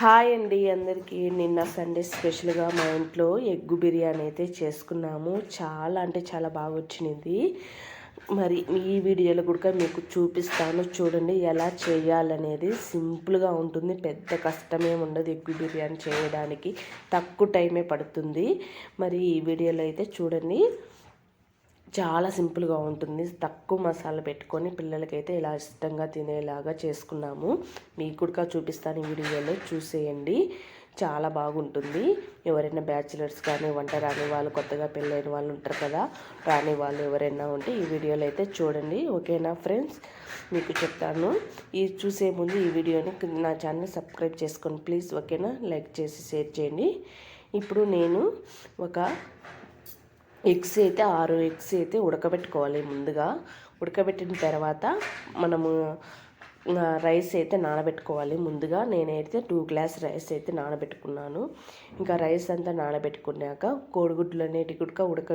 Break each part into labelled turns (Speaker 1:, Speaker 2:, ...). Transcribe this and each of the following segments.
Speaker 1: Hi అండి అందరికీ. నిన్న సండే స్పెషల్గా మా ఇంట్లో ఎగ్గు బిర్యానీ అయితే చేసుకున్నాము. చాలా అంటే చాలా బాగా వచ్చినది. మరి ఈ వీడియోలో కూడా మీకు చూపిస్తాను. చూడండి ఎలా చేయాలనేది. సింపుల్గా ఉంటుంది. పెద్ద కష్టమే ఉండదు ఎగ్గు బిర్యానీ చేయడానికి. తక్కువ టైమే పడుతుంది. మరి ఈ వీడియోలో అయితే చూడండి. చాలా సింపుల్గా ఉంటుంది. తక్కువ మసాలా పెట్టుకొని పిల్లలకైతే ఇలా ఇష్టంగా తినేలాగా చేసుకున్నాము. మీకు కూడా చూపిస్తాను ఈ వీడియోలో. చూసేయండి. చాలా బాగుంటుంది. ఎవరైనా బ్యాచిలర్స్ కానీ వంట రాని వాళ్ళు కొత్తగా పెళ్ళైన వాళ్ళు ఉంటారు కదా రాని వాళ్ళు ఎవరైనా ఉంటే ఈ వీడియోలు అయితే చూడండి. ఓకేనా ఫ్రెండ్స్? మీకు చెప్తాను. ఈ చూసే ముందు ఈ వీడియోని నా ఛానల్ సబ్స్క్రైబ్ చేసుకోండి ప్లీజ్ ఓకేనా? లైక్ చేసి షేర్ చేయండి. ఇప్పుడు నేను ఒక ఎగ్స్ అయితే ఆరు ఎగ్స్ అయితే ఉడకబెట్టుకోవాలి ముందుగా. ఉడకబెట్టిన తర్వాత మనము రైస్ అయితే నానబెట్టుకోవాలి ముందుగా. నేనైతే టూ గ్లాస్ రైస్ అయితే నానబెట్టుకున్నాను. ఇంకా రైస్ అంతా నానబెట్టుకున్నాక కోడిగుడ్లు అనేటి కూడా ఉడక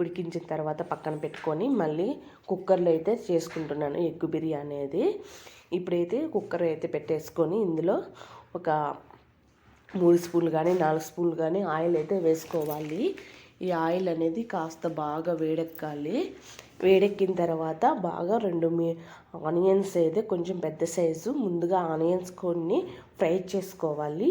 Speaker 1: ఉడికించిన తర్వాత పక్కన పెట్టుకొని మళ్ళీ కుక్కర్లో అయితే చేసుకుంటున్నాను ఎగ్ బిర్యానీ అనేది. ఇప్పుడైతే కుక్కర్ అయితే పెట్టేసుకొని ఇందులో ఒక మూడు స్పూన్లు కానీ నాలుగు స్పూన్లు కానీ ఆయిల్ అయితే వేసుకోవాలి. ఈ ఆయిల్ అనేది కాస్త బాగా వేడెక్కాలి. వేడెక్కిన తర్వాత బాగా రెండు మీ ఆనియన్స్ అయితే కొంచెం పెద్ద సైజు ముందుగా ఆనియన్స్ కొన్ని ఫ్రై చేసుకోవాలి.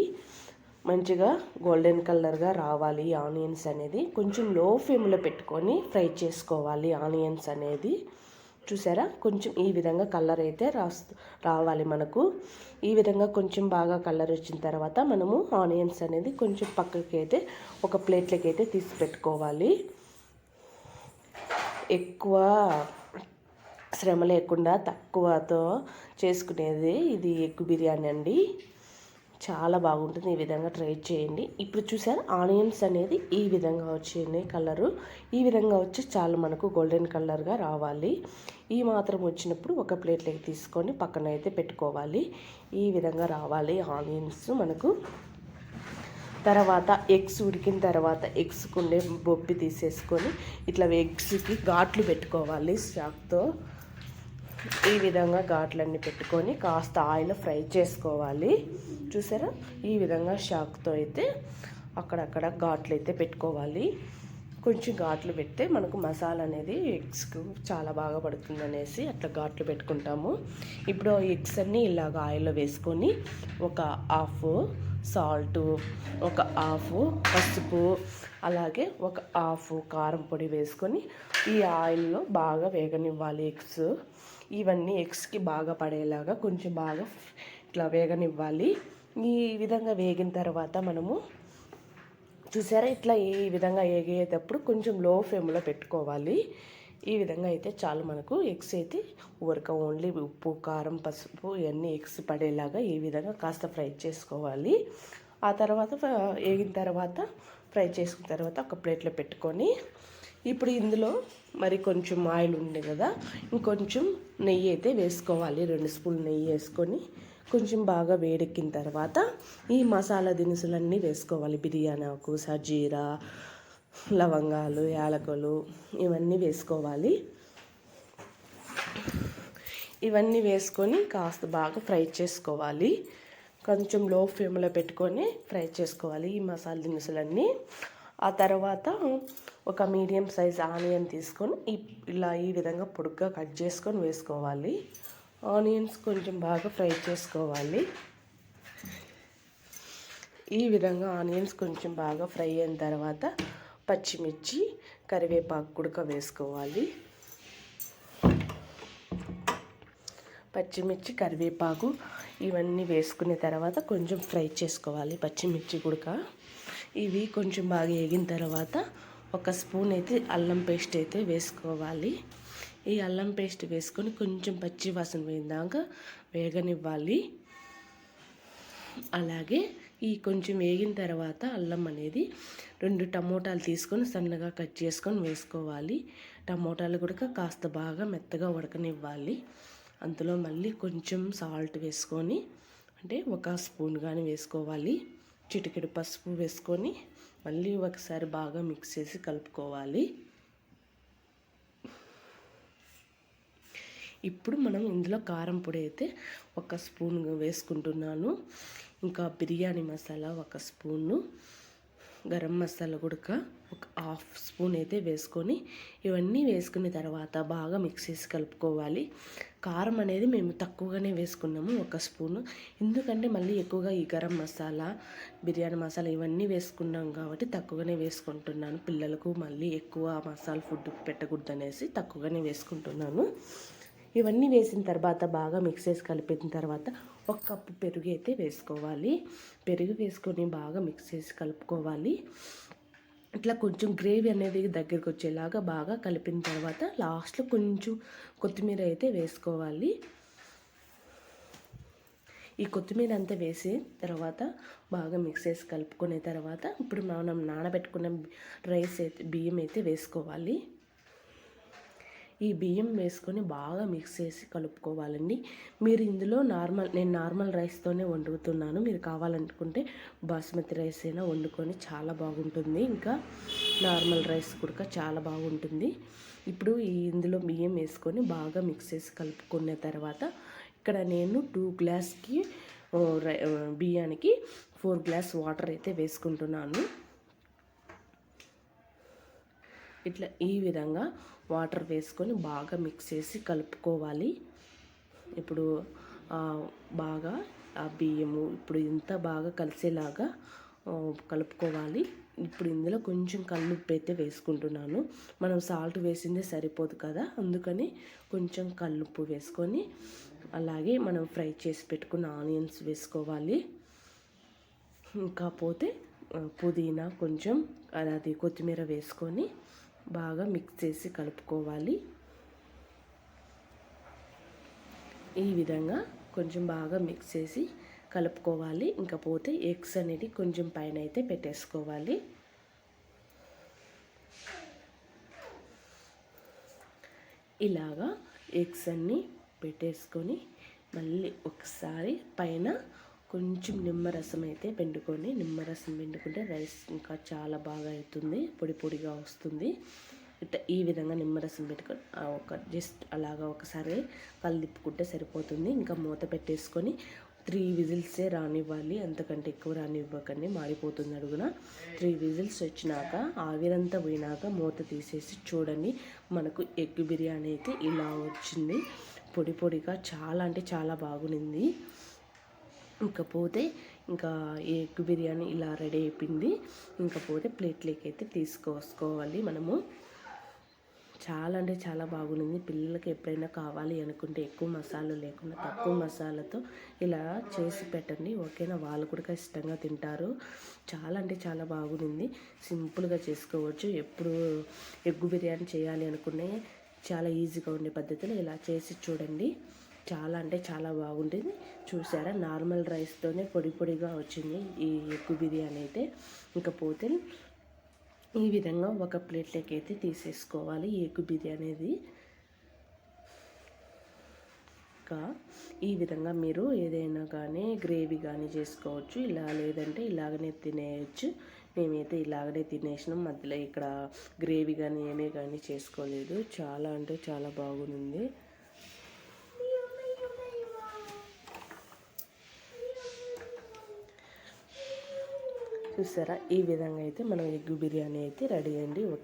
Speaker 1: మంచిగా గోల్డెన్ కలర్గా రావాలి ఆనియన్స్ అనేది. కొంచెం లో ఫ్లేమ్లో పెట్టుకొని ఫ్రై చేసుకోవాలి ఆనియన్స్ అనేది. చూసారా? కొంచెం ఈ విధంగా కలర్ అయితే రాస్తు రావాలి మనకు. ఈ విధంగా కొంచెం బాగా కలర్ వచ్చిన తర్వాత మనము ఆనియన్స్ అనేది కొంచెం పక్కకి అయితే ఒక ప్లేట్లకి అయితే తీసి పెట్టుకోవాలి. ఎక్కువ శ్రమ లేకుండా తక్కువతో చేసుకునేది ఇది ఎగ్ బిర్యానీ అండి. చాలా బాగుంటుంది. ఈ విధంగా ట్రై చేయండి. ఇప్పుడు చూసారు? ఆనియన్స్ అనేది ఈ విధంగా వచ్చింది కలరు. ఈ విధంగా వచ్చి చాలా మనకు గోల్డెన్ కలర్గా రావాలి. ఈ మాత్రం వచ్చినప్పుడు ఒక ప్లేట్లోకి తీసుకొని పక్కన అయితే పెట్టుకోవాలి. ఈ విధంగా రావాలి ఆనియన్స్ మనకు. తర్వాత ఎగ్స్ ఉడికిన తర్వాత ఎగ్స్ కుండే బొప్పి తీసేసుకొని ఇట్లా ఎగ్స్కి ఘాట్లు పెట్టుకోవాలి స్టాక్తో. ఈ విధంగా ఘాట్లన్నీ పెట్టుకొని కాస్త ఆయిల్ ఫ్రై చేసుకోవాలి. చూసారా? ఈ విధంగా షాక్తో అయితే అక్కడక్కడ ఘాట్లు అయితే పెట్టుకోవాలి. కొంచెం ఘాట్లు పెడితే మనకు మసాలా అనేది ఎగ్స్కు చాలా బాగా పడుతుంది అనేసి అట్లా ఘాట్లు పెట్టుకుంటాము. ఇప్పుడు ఎగ్స్ అన్నీ ఇలాగ ఆయిల్లో వేసుకొని ఒక హాఫ్ సాల్ట్ ఒక హాఫ్ పసుపు అలాగే ఒక హాఫ్ కారం పొడి వేసుకొని ఈ ఆయిల్లో బాగా వేగనివ్వాలి ఎగ్స్. ఇవన్నీ ఎగ్స్కి బాగా పడేలాగా కొంచెం బాగా ఇట్లా వేగనివ్వాలి. ఈ విధంగా వేగిన తర్వాత మనము చూసారా? ఇట్లా ఈ విధంగా వేగేటప్పుడు కొంచెం లో ఫ్లేమ్లో పెట్టుకోవాలి. ఈ విధంగా అయితే చాలు మనకు ఎగ్స్ అయితే ఊరక ఓన్లీ ఉప్పు కారం పసుపు ఇవన్నీ ఎగ్స్ పడేలాగా ఈ విధంగా కాస్త ఫ్రై చేసుకోవాలి. ఆ తర్వాత వేగిన తర్వాత ఫ్రై చేసుకున్న తర్వాత ఒక ప్లేట్లో పెట్టుకొని ఇప్పుడు ఇందులో మరి కొంచెం ఆయిల్ ఉంది కదా ఇంకొంచెం నెయ్యి అయితే వేసుకోవాలి. రెండు స్పూన్లు నెయ్యి వేసుకొని కొంచెం బాగా వేడెక్కిన తర్వాత ఈ మసాలా దినుసులన్నీ వేసుకోవాలి. బిర్యానీ ఆకు సజీరా లవంగాలు యాలకులు ఇవన్నీ వేసుకోవాలి. ఇవన్నీ వేసుకొని కాస్త బాగా ఫ్రై చేసుకోవాలి. కొంచెం లో ఫ్లేమ్లో పెట్టుకొని ఫ్రై చేసుకోవాలి ఈ మసాలా దినుసులన్నీ. ఆ తర్వాత ఒక మీడియం సైజ్ ఆనియన్ తీసుకొని ఇలా ఈ విధంగా పొడుగ్గా కట్ చేసుకొని వేసుకోవాలి. ఆనియన్స్ కొంచెం బాగా ఫ్రై చేసుకోవాలి. ఈ విధంగా ఆనియన్స్ కొంచెం బాగా ఫ్రై అయిన తర్వాత పచ్చిమిర్చి కరివేపాకు కుడక వేసుకోవాలి. పచ్చిమిర్చి కరివేపాకు ఇవన్నీ వేసుకున్న తర్వాత కొంచెం ఫ్రై చేసుకోవాలి పచ్చిమిర్చి కుడక ఇవి కొంచెం బాగా వేగిన తర్వాత ఒక స్పూన్ అయితే అల్లం పేస్ట్ అయితే వేసుకోవాలి. ఈ అల్లం పేస్ట్ వేసుకొని కొంచెం పచ్చి వాసన పోయిందాక వేగనివ్వాలి. అలాగే ఈ కొంచెం వేగిన తర్వాత అల్లం అనేది రెండు టమోటాలు తీసుకొని సన్నగా కట్ చేసుకొని వేసుకోవాలి. టమోటాలు కూడా కాస్త బాగా మెత్తగా ఉడకనివ్వాలి. అందులో మళ్ళీ కొంచెం సాల్ట్ వేసుకొని అంటే ఒక స్పూన్ కానీ వేసుకోవాలి. చిటికెడు పసుపు వేసుకొని మళ్ళీ ఒకసారి బాగా మిక్స్ చేసి కలుపుకోవాలి. ఇప్పుడు మనం ఇందులో కారం పొడి అయితే ఒక స్పూన్ వేసుకుంటున్నాను. ఇంకా బిర్యానీ మసాలా ఒక స్పూను. గరం మసాలా గుడక ఒక హాఫ్ స్పూన్ అయితే వేసుకొని ఇవన్నీ వేసుకున్న తర్వాత బాగా మిక్స్ చేసి కలుపుకోవాలి. కారం అనేది మేము తక్కువగానే వేసుకున్నాము ఒక స్పూను. ఎందుకంటే మళ్ళీ ఎక్కువగా ఈ గరం మసాలా బిర్యానీ మసాలా ఇవన్నీ వేసుకున్నాం కాబట్టి తక్కువగానే వేసుకుంటున్నాను. పిల్లలకు మళ్ళీ ఎక్కువ మసాలా ఫుడ్ పెట్టకూడదు అనేసి తక్కువగానే వేసుకుంటున్నాను. ఇవన్నీ వేసిన తర్వాత బాగా మిక్స్ చేసి కలిపిన తర్వాత ఒక కప్పు పెరుగు అయితే వేసుకోవాలి. పెరుగు వేసుకొని బాగా మిక్స్ చేసి కలుపుకోవాలి. ఇట్లా కొంచెం గ్రేవీ అనేది దగ్గరికి వచ్చేలాగా బాగా కలిపిన తర్వాత లాస్ట్లో కొంచెం కొత్తిమీర అయితే వేసుకోవాలి. ఈ కొత్తిమీర అంతా వేసి తర్వాత బాగా మిక్స్ చేసి కలుపుకునే తర్వాత ఇప్పుడు మనం నానబెట్టుకున్న రైస్ అయితే బియ్యం అయితే వేసుకోవాలి. ఈ బియ్యం వేసుకొని బాగా మిక్స్ చేసి కలుపుకోవాలండి. మీరు ఇందులో నార్మల్ నేను నార్మల్ రైస్తోనే వండుతున్నాను. మీరు కావాలనుకుంటే బాస్మతి రైస్ అయినా వండుకొని చాలా బాగుంటుంది. ఇంకా నార్మల్ రైస్ కూడా చాలా బాగుంటుంది. ఇప్పుడు ఈ ఇందులో బియ్యం వేసుకొని బాగా మిక్స్ చేసి కలుపుకున్న తర్వాత ఇక్కడ నేను టూ గ్లాస్కి బియ్యానికి ఫోర్ గ్లాస్ వాటర్ అయితే వేసుకుంటున్నాను. ఇట్లా ఈ విధంగా వాటర్ వేసుకొని బాగా మిక్స్ చేసి కలుపుకోవాలి. ఇప్పుడు బాగా ఆ బియ్యము ఇప్పుడు ఇంత బాగా కలిసేలాగా కలుపుకోవాలి. ఇప్పుడు ఇందులో కొంచెం కల్లుప్పు అయితే వేసుకుంటున్నాను. మనం సాల్ట్ వేసిందే సరిపోదు కదా అందుకని కొంచెం కల్లుప్పు వేసుకొని అలాగే మనం ఫ్రై చేసి పెట్టుకున్న ఆనియన్స్ వేసుకోవాలి. ఇంకా పోతే పుదీనా కొంచెం అది కొత్తిమీర వేసుకొని బాగా మిక్స్ చేసి కలుపుకోవాలి. ఈ విధంగా కొంచెం బాగా మిక్స్ చేసి కలుపుకోవాలి. ఇంకా పోతే ఎగ్స్ అనేది కొంచెం పైన అయితే పెట్టేసుకోవాలి. ఇలాగా ఎగ్స్ అన్నీ పెట్టేసుకొని మళ్ళీ ఒకసారి పైన కొంచెం నిమ్మరసం అయితే పిండుకొని నిమ్మరసం పిండుకుంటే రైస్ ఇంకా చాలా బాగా అవుతుంది పొడి పొడిగా వస్తుంది. ఇట్లా ఈ విధంగా నిమ్మరసం పెట్టుకొని ఒక జస్ట్ అలాగా ఒకసారి కళ్ళు తిప్పుకుంటే సరిపోతుంది. ఇంకా మూత పెట్టేసుకొని త్రీ విజిల్సే రానివ్వాలి అంతకంటే ఎక్కువ రానివ్వకండి మాడిపోతుంది అడుగున. త్రీ విజిల్స్ వచ్చినాక ఆవిరంతా పోయినాక మూత తీసేసి చూడండి మనకు ఎగ్ బిర్యానీ అయితే ఇలా వచ్చింది. పొడి పొడిగా చాలా అంటే చాలా బాగుంది ఇంకపోతే ఇంకా ఎగ్ బిర్యానీ ఇలా రెడీ అయిపోయింది. ఇంకపోతే ప్లేట్లోకి అయితే తీసుకొసుకోవాలి మనము. చాలా అంటే చాలా బాగుంది. పిల్లలకి ఎప్పుడైనా కావాలి అనుకుంటే ఎక్కువ మసాలా లేకుండా తక్కువ మసాలాతో ఇలా చేసి పెట్టండి. ఓకేనా? వాళ్ళు కూడా ఇష్టంగా తింటారు. చాలా అంటే చాలా బాగుంది. సింపుల్గా చేసుకోవచ్చు. ఎప్పుడు ఎగ్గు బిర్యానీ చేయాలి అనుకునే చాలా ఈజీగా ఉండే పద్ధతిలో ఇలా చేసి చూడండి. చాలా అంటే చాలా బాగుంటుంది. చూసారా? నార్మల్ రైస్తోనే పొడి పొడిగా వచ్చింది ఈ ఎగ్గు బిర్యానీ అయితే. ఇకపోతే ఈ విధంగా ఒక ప్లేట్లోకి అయితే తీసేసుకోవాలి ఈ బిర్యానీ అది ఇంకా ఈ విధంగా మీరు ఏదైనా కానీ గ్రేవీ కానీ చేసుకోవచ్చు. ఇలా లేదంటే ఇలాగనే తినేయచ్చు. మేమైతే ఇలాగనే తినేసినాం. మధ్యలో ఇక్కడ గ్రేవీ కానీ ఏమీ కానీ చేసుకోలేదు. చాలా అంటే చాలా బాగుంది. చూసారా? ఈ విధంగా అయితే మనం ఎగ్ బిర్యానీ అయితే రెడీ అండి. ఓకే